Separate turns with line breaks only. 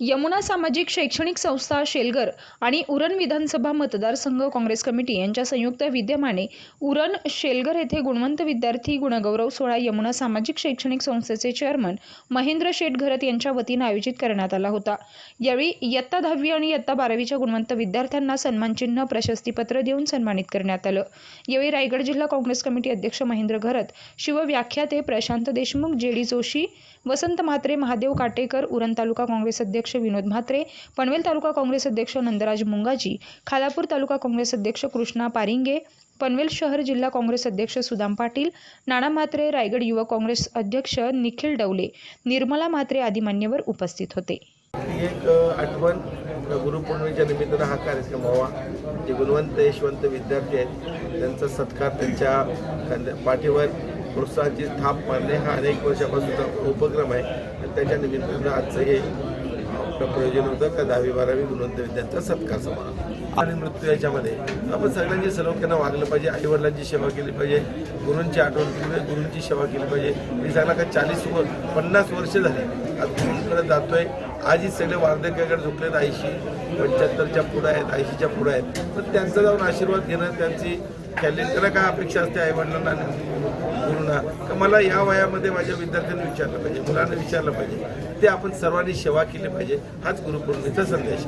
यमुना सामाजिक शैक्षणिक संस्था शेलगर आणि उरण विधानसभा मतदारसंघ काँग्रेस कमिटी यांच्या संयुक्त विद्यमाने उरण शेलगर येथे गुणवंत विद्यार्थी गुणगौरव सोहळा यमुना सामाजिक शैक्षणिक संस्थेचे चेअरमन महेंद्र शेठ घरत यांच्या वतीनं आयोजित करण्यात आला होता. यावेळी इयत्ता दहावी आणि इयत्ता बारावीच्या गुणवंत विद्यार्थ्यांना सन्मानचिन्ह प्रशस्तीपत्र देऊन सन्मानित करण्यात आलं. यावेळी रायगड जिल्हा काँग्रेस कमिटी अध्यक्ष महेंद्र घरत शिवव्याख्याते प्रशांत देशमुख जे डी जोशी वसंत म्हात्रे महादेव काटेकर उरण तालुका काँग्रेस अध्यक्ष अध्यक्ष विनोद म्हात्रे पनवेल तालुका काँग्रेस अध्यक्ष नंदराज मुंगाजी खालापूर तालुका काँग्रेस अध्यक्ष कृष्णा पारिंगे पनवेल शहर जिल्हा काँग्रेस अध्यक्ष सुदाम पाटील नाना म्हात्रे रायगड युवक काँग्रेस अध्यक्ष निखिल डवले निर्मला म्हात्रे आदी मान्यवर उपस्थित होते.
एक आठवण गुरुपौर्णिमेच्या निमित्तानं हा कार्यक्रम व्हावा. जे गुणवंत यशवंत विद्यार्थी आहेत त्यांचा सत्कार त्यांच्या पाठीवर प्रोत्साहनाची थाप मारणे हा अनेक वर्षापासूनचा उपक्रम आहे. आणि त्याच्या निमित्तानं आजचं हे आपलं प्रयोजन होतं. का दहावी बारावी गुणवंत विद्यार्थ्यांचा सत्कार समारंभ. आणि मृत्यू याच्यामध्ये आपण सगळ्यांनी सर्वकांना वागलं पाहिजे. आईवडिलांची सेवा केली पाहिजे. गुरूंची आठवण केली गुरूंची सेवा केली पाहिजे. मी सांगला का चाळीस वर पन्नास वर्ष झाले आज गुरूंकडे जातोय. आजही सगळे वार्धक्याकडे झुकलेत ऐंशी पंच्याहत्तरच्या पुढं आहेत ऐंशीच्या पुढं आहेत. पण त्यांचा जाऊन आशीर्वाद घेणं त्यांची त्याला काय अपेक्षा असते आईवडिलांना? वडिलांना गुरुंना का मला या वयामध्ये माझ्या विद्यार्थ्यांनी विचारलं पाहिजे मुलांना विचारलं पाहिजे. ते आपण सर्वांनी सेवा केली पाहिजे. हाच गुरुपौर्णिमेचा संदेश.